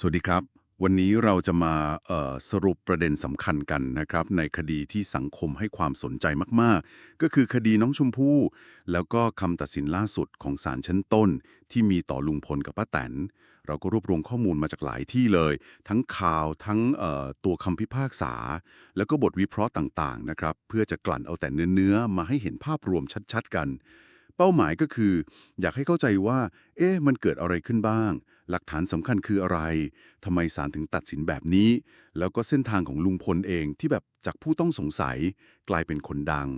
สวัสดีครับ วันนี้เราจะมาสรุปประเด็นสำคัญกันนะครับ ในคดีที่สังคมให้ความสนใจมาก ๆ ก็คือคดีน้องชมพู่ แล้วก็คำตัดสินล่าสุดของศาลชั้นต้น ที่มีต่อลุงพลกับป้าแตน เราก็รวบรวมข้อมูลมาจากหลายที่เลย ทั้งข่าวทั้งตัวคำพิพากษา แล้วก็บทวิเคราะห์ต่าง ๆ นะครับ เพื่อจะกลั่นเอาแต่เนื้อๆมาให้เห็นภาพรวมชัด ๆ กัน เป้าหมายก็คือ อยากให้เข้าใจว่า เอ๊ะมันเกิดอะไรขึ้นบ้าง หลักฐานสำคัญคืออะไรทำไมศาลถึงตัดสินแบบนี้ แล้วก็เส้นทางของลุงพลเองที่แบบจากผู้ต้องสงสัยกลายเป็นคนดัง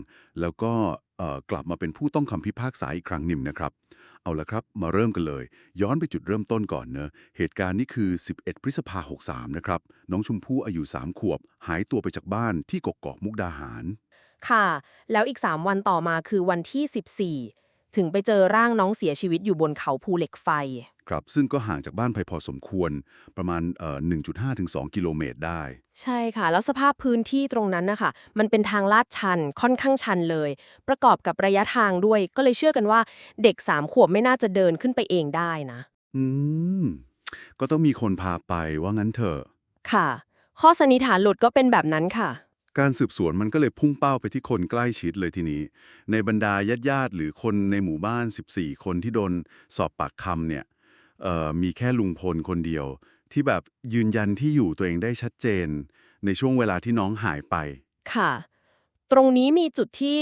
แล้วก็เอ่อกลับมาเป็นผู้ต้องคำพิพากษาอีกครั้งหนึ่งนะครับ เอาละครับมาเริ่มกันเลย ย้อนไปจุดเริ่มต้นก่อนเนอะเหตุการณ์นี้คือ 11 พฤษภาคม63 นะครับ น้องชมพู่อายุ 3 ขวบ หายตัวไปจากบ้านที่กกอกมุกดาหาร ค่ะ แล้วอีก 3 วันต่อมาคือวันที่ 14 ถึงไปเจอร่างน้องเสียชีวิตอยู่บนเขาภูเหล็กไฟ ครับ ซึ่งก็ห่างจากบ้านไปพอสมควรประมาณเอ่อ1.5ถึง2กิโลเมตรได้ ใช่ค่ะ แล้วสภาพพื้นที่ตรงนั้นนะคะมันเป็นทางลาดชันค่อนข้างชันเลย ประกอบกับระยะทางด้วย ก็เลยเชื่อกันว่าเด็ก3ขวบไม่น่าจะเดินขึ้นไปเองได้นะ อืม ก็ต้องมีคนพาไปว่างั้นเถอะ ค่ะ ข้อสันนิษฐานหลุดก็เป็นแบบนั้นค่ะ การสืบสวนมันก็เลยพุ่งเป้าไปที่คนใกล้ชิดเลยทีนี้ ในบรรดาญาติญาติๆหรือคนในหมู่บ้าน 14 คนที่โดนสอบปากคำเนี่ยเอ่อมีแค่ลุงพลคนเดียว ที่แบบยืนยันที่อยู่ตัวเองได้ชัดเจน ในช่วงเวลาที่น้องหายไป ค่ะ ตรงนี้มีจุดที่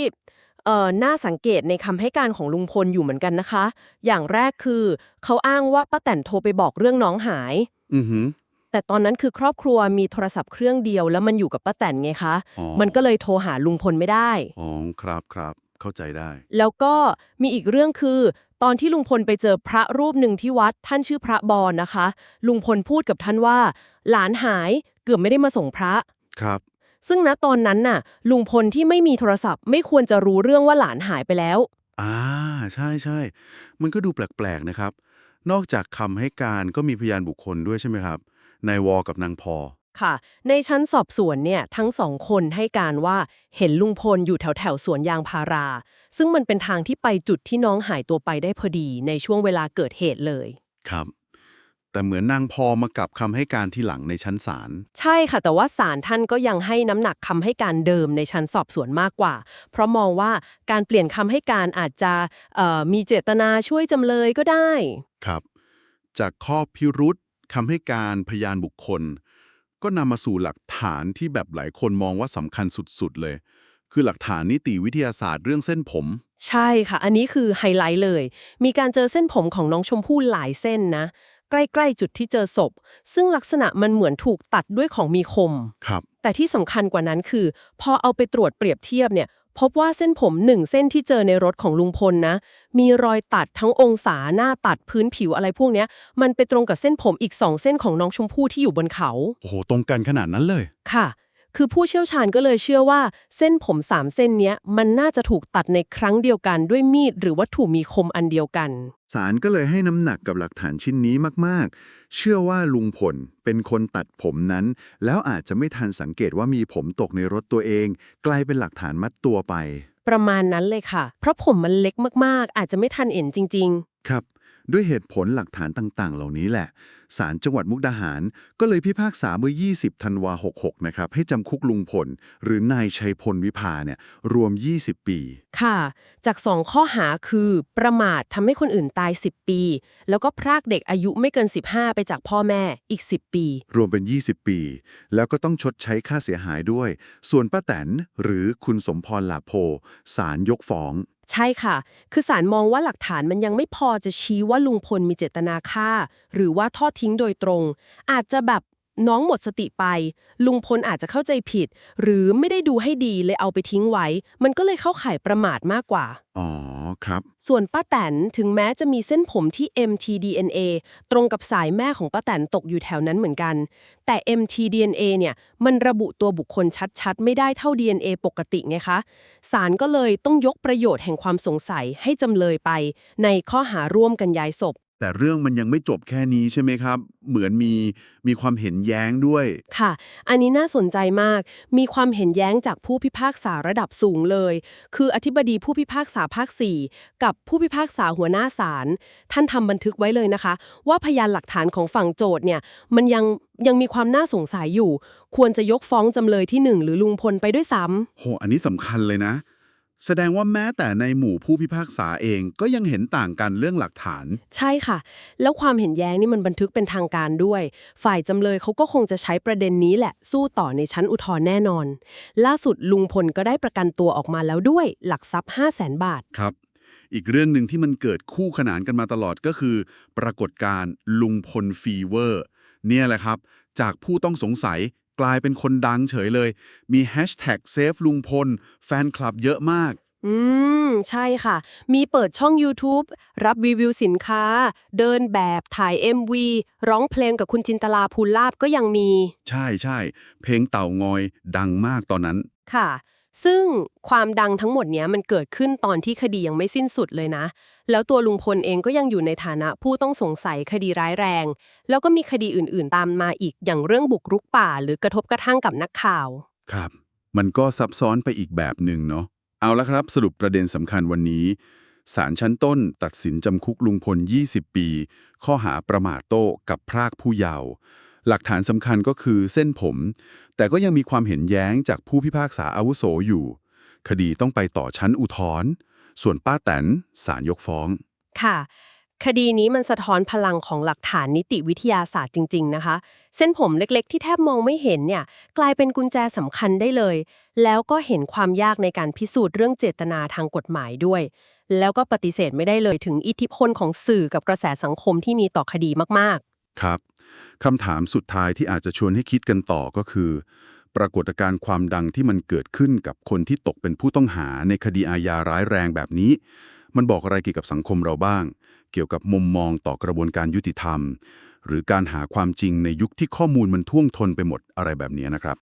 เอ่อน่าสังเกตในคำให้การของลุงพลอยู่เหมือนกันนะคะ อย่างแรกคือ เขาอ้างว่าป้าแตนโทรไปบอกเรื่องน้องหาย อือหือ แต่ตอนนั้นคือครอบครัวมีโทรศัพท์เครื่องเดียว แล้วมันอยู่กับป้าแตนไงคะ อ๋อ มันก็เลยโทรหาลุงพลไม่ได้ อ๋อครับครับ เข้าใจได้ แล้วก็มีอีกเรื่องคือ ตอนที่ลุงพลไปเจอพระรูปหนึ่งที่วัดท่านชื่อพระบอลนะคะ ลุงพลพูดกับท่านว่า หลานหายเกือบไม่ได้มาส่งพระ ครับ ซึ่งณตอนนั้นน่ะ ลุงพลที่ไม่มีโทรศัพท์ ไม่ควรจะรู้เรื่องว่าหลานหายไปแล้ว อ่า ใช่ใช่ มันก็ดูแปลกๆนะครับ นอกจากคำให้การก็มีพยานบุคคลด้วยใช่ไหมครับ นายวอกับนางพอ ค่ะ ในชั้นสอบสวนเนี่ยทั้งสองคนให้การว่าเห็นลุงพลอยู่แถวแถวๆสวนยางพารา ซึ่งมันเป็นทางที่ไปจุดที่น้องหายตัวไปได้พอดีในช่วงเวลาเกิดเหตุเลย ครับ แต่เหมือนนางพอมากลับคำให้การที่หลังในชั้นศาล ใช่ค่ะ แต่ว่าศาลท่านก็ยังให้น้ำหนักคำให้การเดิมในชั้นสอบสวนมากกว่า เพราะมองว่าการเปลี่ยนคำให้การอาจจะเอ่อมีเจตนาช่วยจำเลยก็ได้ ครับ จากข้อพิรุษ คำให้การพยานบุคคล ก็นำมาสู่หลักฐานที่แบบหลายคนมองว่าสำคัญสุดๆเลย คือหลักฐานนิติวิทยาศาสตร์เรื่องเส้นผม ใช่ค่ะ อันนี้คือไฮไลท์เลย มีการเจอเส้นผมของน้องชมพู่หลายเส้นนะ ใกล้ๆจุดที่เจอศพ ซึ่งลักษณะมันเหมือนถูกตัดด้วยของมีคม ครับ แต่ที่สำคัญกว่านั้นคือ พอเอาไปตรวจเปรียบเทียบเนี่ย พบว่าเส้นผมหนึ่งเส้นที่เจอในรถของลุงพลนะ มีรอยตัดทั้งองศาหน้าตัดพื้นผิวอะไรพวกเนี้ย มันไปตรงกับเส้นผมอีกสองเส้นของน้องชมพู่ที่อยู่บนเขา โอ้โห ตรงกันขนาดนั้นเลย ค่ะ คือผู้เชี่ยวชาญก็เลยเชื่อว่า เส้นผมสามเส้นเนี้ยมันน่าจะถูกตัดในครั้งเดียวกันด้วยมีดหรือวัตถุมีคมอันเดียวกัน ศาลก็เลยให้น้ำหนักกับหลักฐานชิ้นนี้มากๆ เชื่อว่าลุงพลเป็นคนตัดผมนั้น แล้วอาจจะไม่ทันสังเกตว่ามีผมตกในรถตัวเอง กลายเป็นหลักฐานมัดตัวไป ประมาณนั้นเลยค่ะ เพราะผมมันเล็กมากๆ อาจจะไม่ทันเห็นจริงครับ ด้วยเหตุผลหลักฐานต่าง ๆ เหล่านี้แหละศาลจังหวัดมุกดาหาร ก็เลยพิพากษาเมื่อ 20 ธันวา 66 นะครับ ให้จำคุกลุงพล หรือนายชัยพลวิภาเนี่ยรวม 20 ปีๆค่ะ จากสองข้อหาคือ ประมาททำให้คนอื่นตาย 10 ปี แล้วก็พรากเด็กอายุไม่เกิน 15 ไปจากพ่อแม่อีก 10 ปี รวมเป็น 20 ปี แล้วก็ต้องชดใช้ค่าเสียหายด้วย ส่วนป้าแตนหรือคุณสมพรหลาโพศาลยกฟ้อง ใช่ค่ะ คือศาลมองว่าหลักฐานมันยังไม่พอจะชี้ว่าลุงพลมีเจตนาฆ่า หรือว่าทอดทิ้งโดยตรง อาจจะแบบ น้องหมดสติไป ลุงพลอาจจะเข้าใจผิด หรือไม่ได้ดูให้ดีเลยเอาไปทิ้งไว้ มันก็เลยเข้าข่ายประมาทมากกว่า อ๋อครับ ส่วนป้าแตนถึงแม้จะมีเส้นผมที่ MTDNA ตรงกับสายแม่ของป้าแตนตกอยู่แถวนั้นเหมือนกัน แต่ MTDNA เนี่ยมันระบุตัวบุคคลชัดๆ ไม่ได้เท่า DNA ปกติไงคะศาลก็เลยต้องยกประโยชน์แห่งความสงสัยให้จำเลยไป ในข้อหาร่วมกันย้ายศพ แต่เรื่องมันยังไม่จบแค่นี้ใช่ไหมครับ เหมือนมีมีความเห็นแย้งด้วย ค่ะ อันนี้น่าสนใจมาก มีความเห็นแย้งจากผู้พิพากษาระดับสูงเลย คืออธิบดีผู้พิพากษาภาค 4 กับผู้พิพากษาหัวหน้าศาล ท่านทำบันทึกไว้เลยนะคะ ว่าพยานหลักฐานของฝั่งโจทย์เนี่ย มันยังยังมีความน่าสงสัยอยู่ ควรจะยกฟ้องจำเลยที่หนึ่งหรือลุงพลไปด้วยซ้ำโห อันนี้สำคัญเลยนะ แสดงว่าแม้แต่ในหมู่ผู้พิพากษาเองก็ยังเห็นต่างกันเรื่องหลักฐาน ใช่ค่ะ แล้วความเห็นแย้งนี่มันบันทึกเป็นทางการด้วย ฝ่ายจำเลยเขาก็คงจะใช้ประเด็นนี้แหละ สู้ต่อในชั้นอุทธรณ์แน่นอน ล่าสุดลุงพลก็ได้ประกันตัวออกมาแล้วด้วยหลักทรัพย์ 5 0 0แสนบาท ครับ อีกเรื่องหนึ่งที่มันเกิดคู่ขนานกันมาตลอดก็คือ ปรากฏการณ์ลุงพลฟีเวอร์ เนี่ยแหละครับ จากผู้ต้องสงสัย กลายเป็นคนดังเฉยเลย มีแฮชแท็กเซฟลุงพล แฟนคลับเยอะมาก อืม ใช่ค่ะ มีเปิดช่อง YouTube รับรีวิวสินค้า เดินแบบถ่าย MV ร้องเพลงกับคุณจินตลาภูลาบก็ยังมี ใช่ใช่ เพลงเต่างอยดังมากตอนนั้น ค่ะ ซึ่งความดังทั้งหมดเนี้ยมันเกิดขึ้นตอนที่คดียังไม่สิ้นสุดเลยนะ แล้วตัวลุงพลเองก็ยังอยู่ในฐานะผู้ต้องสงสัยคดีร้ายแรง แล้วก็มีคดีอื่นๆ ตามมาอีกอย่างเรื่องบุกรุกป่า หรือกระทบกระทั่งกับนักข่าว ครับ มันก็ซับซ้อนไปอีกแบบหนึ่งเนาะ เอาละครับสรุปประเด็นสำคัญวันนี้ศาลชั้นต้นตัดสินจำคุกลุงพล 20 ปี ข้อหาประมาทโต้กับพรากผู้เยาว์ หลักฐานสำคัญก็คือเส้นผม แต่ก็ยังมีความเห็นแย้งจากผู้พิพากษาอาวุโสอยู่ คดีต้องไปต่อชั้นอุทธรณ์ส่วนป้าแตนศาลยกฟ้อง ค่ะ คดีนี้มันสะท้อนพลังของหลักฐานนิติวิทยาศาสตร์จริง ๆ นะคะ เส้นผมเล็กๆ ที่แทบมองไม่เห็นเนี่ย กลายเป็นกุญแจสำคัญได้เลย แล้วก็เห็นความยากในการพิสูจน์เรื่องเจตนาทางกฎหมายด้วย แล้วก็ปฏิเสธไม่ได้เลยถึงอิทธิพลของสื่อกับกระแสสังคมที่มีต่อคดีมากครับ คำถามสุดท้ายที่อาจจะชวนให้คิดกันต่อก็คือ ปรากฏการณ์ความดังที่มันเกิดขึ้นกับคนที่ตกเป็นผู้ต้องหาในคดีอาญาร้ายแรงแบบนี้ มันบอกอะไรเกี่ยวกับสังคมเราบ้าง เกี่ยวกับมุมมองต่อกระบวนการยุติธรรม หรือการหาความจริงในยุคที่ข้อมูลมันท่วงท้นไปหมดอะไรแบบนี้นะครับ